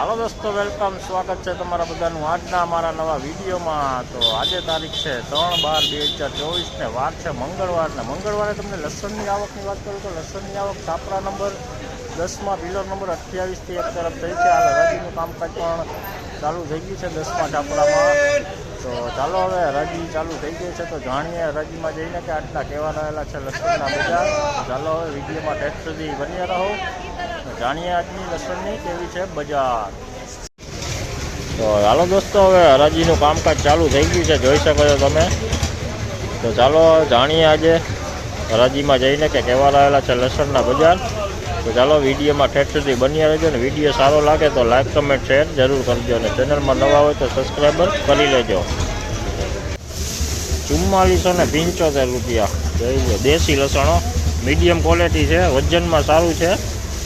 હાલો દોસ્તો, વેલકમ. સ્વાગત છે તમારા બધાનું આજના અમારા નવા વિડીયોમાં. તો આજે તારીખ છે ત્રણ બાર બે હજાર ચોવીસને વાર છે મંગળવારને મંગળવારે તમને લસણની આવકની વાત કરું તો લસણની આવક છાપરા નંબર દસમાં પિલર નંબર અઠ્યાવીસથી એક તરફ થઈ છે. આ હરાજીનું કામકાજ પણ ચાલુ થઈ ગયું છે દસમાં છાપરામાં. તો ચાલો હવે હરાજી ચાલુ થઈ ગઈ છે. તો જાણીએ હરાજીમાં જઈને કે આટલા કેવા રહેલા છે લસણના બજાર. ચાલો હવે વિડીયોમાં ટેક્સ સુધી બન્યા રહો. જાણીએ આજની લસણની કેવી છે બજાર? તો હાલો દોસ્તો, હવે હરાજીનું કામકાજ ચાલુ થઈ ગયું છે. જોઈ શકો છો તમે. તો ચાલો જાણીએ આજે હરાજીમાં જઈને કે કેવા રહેલા છે લસણના બજાર. તો ચાલો વિડીયોમાં ઠેઠ સુધી બન્યા રહેજો ને વીડિયો સારો લાગે તો લાઈક, કમેન્ટ, શેર જરૂર કરજો અને ચેનલમાં નવા હોય તો સબસ્ક્રાઈબર કરી લેજો. ચુમ્માલીસો ને પંચોતેર રૂપિયા. જોઈ લો, દેશી લસણો. મીડિયમ ક્વોલિટી છે, વજનમાં સારું છે.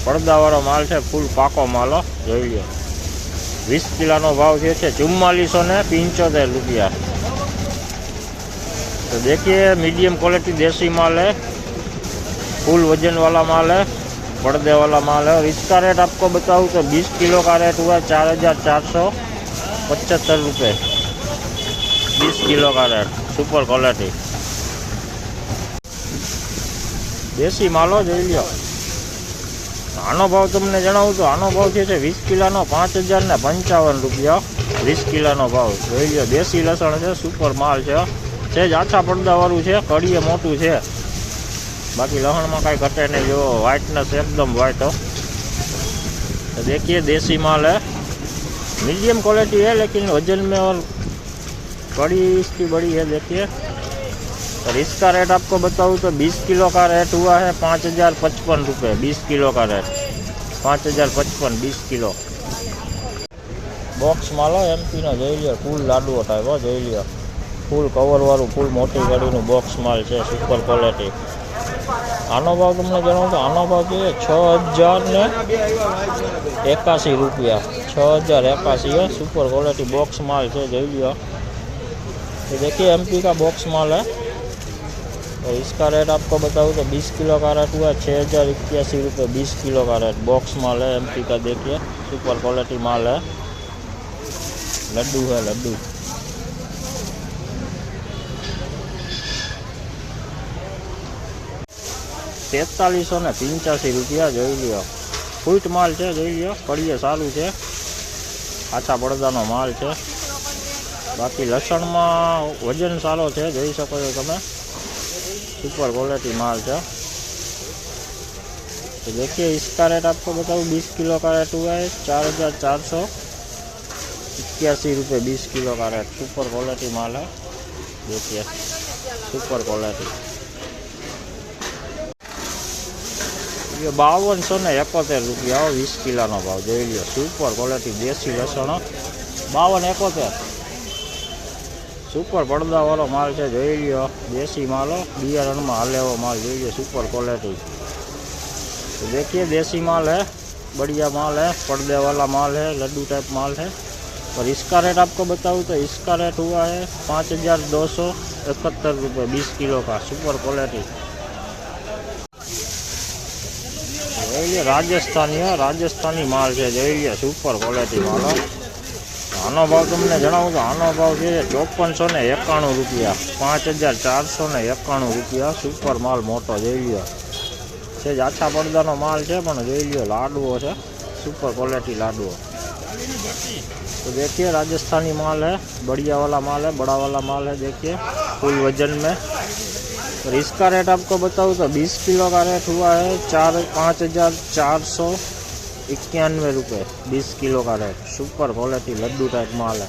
પડદાવાળો માલ છે ફૂલ પાકો માલ હો. જોઈ લો વીસ કિલોનો ભાવ જે છે ચુમ્માલીસો ને પંચોતેર રૂપિયા तो देखिए मीडियम क्वालिटी देसी माल है फुल वजन वाला माल है पर्दे वाला माल है और इसका रेट आपको बताऊँ तो 20 किलो का रेट हुआ चार हजार चार सौ पचहत्तर रुपये बीस किलो का रेट सुपर क्वालिटी દેશી માલો જોઈ લ્યો આનો ભાવ તમને જણાવું તો આનો ભાવ છે વીસ કિલોનો પાંચ હજાર ને પંચાવન રૂપિયા. વીસ કિલોનો ભાવ. જોઈ લો દેશી લસણ છે સુપર માલ છે. સહેજ આછા પડદાવાળું છે, કડીએ મોટું છે. બાકી લસણમાં કાંઈ ઘટે નહીં. જો વ્હાઇટનેસ એકદમ વ્હાઇટ દેખીએ દેશી માલ હે. મીડિયમ ક્વોલિટી है લેકિન વજન મેં ઓર बड़ी इसकी बड़ी है દેખીએ. और इसका रेट आपको बताऊँ तो 20 किलो का रेट हुआ है पाँच हज़ार पचपन रुपये बीस किलो का रेट पाँच हज़ार पचपन बीस किलो બોક્સ માલો એમપીનો જોઈ લ્યો ફૂલ લાડુઓ ટાઈપ હો જોઈ લ્યો ફૂલ કવરવાળું ફૂલ મોટી ગાડીનું બોક્સ માલ છે સુપર ક્વોલિટી આનો ભાવ તમને જણાવું તો આનો ભાવ છે છ હજાર ને એકાસી रुपया छः हज़ार एकासी है सुपर क्वालिटी बॉक्स माल है जो लियो तो देखिए एमपी का बॉक्स माल है और इसका रेट आपको बताऊँ तो 20 किलो का रेट हुआ छः हज़ार इक्यासी रुपये बीस किलो का रेट बॉक्स माल है एमपी का देखिए सुपर क्वालिटी माल है लड्डू है लड्डू તેતાલીસો ને પંચ્યાસી રૂપિયા જોઈ લ્યો ફૂટ માલ છે જોઈ લ્યો કડીએ સારું છે આછા પડદાનો માલ છે બાકી લસણમાં વજન સારો છે જોઈ શકો છો તમે सुपर क्वालिटी माल है तो देखिए इसका रेट आपको बताऊँ बीस किलो का रेट हुआ है चार हज़ार चार सौ इक्यासी रुपये बीस किलो का रेट सुपर क्वालिटी माल है देखिए सुपर क्वालिटी ये बावन ने एकोतेर रुपया हो वीस किलो भाव जो लो सुपर क्वालिटी देसी लसण बावन एकोतेर સુપર પડદાવાળો માલ છે જોઈ લ્યો દેશી માલો બિયારણમાં હાલે એવો માલ જોઈ લ્યો સુપર ક્વોલિટી तो देखिए देसी माल है बढ़िया माल है पर्दे वाला माल है लड्डू टाइप माल है और इसका रेट आपको बताऊँ तो इसका रेट हुआ है पाँच हज़ार दो सौ इकहत्तर रुपये बीस किलो का सुपर क्वालिटी જોઈ લે રાજસ્થાની હો, રાજસ્થાની માલ છે જોઈ લે સુપર ક્વોલિટી માલ હો. આનો ભાવ તમને જણાવું તો આનો ભાવ છે ચોપનસો ને એકાણું રૂપિયા પાંચ હજાર ચારસો ને એકાણું રૂપિયા સુપર માલ મોટો જોઈ લ્યો છે જ આછા પડદાનો માલ છે પણ જોઈ લ્યો લાડવો છે सुपर क्वालिटी लाडू तो देखिए राजस्थानी माल है बढ़िया वाला माल है बड़ा वाला माल है देखिए फुल वजन में और इसका रेट आपको बताऊँ तो 20 किलो का रेट हुआ है चार पाँच हज़ार चार सौ इक्यानवे रुपये बीस किलो का rate super quality laddu type माल है।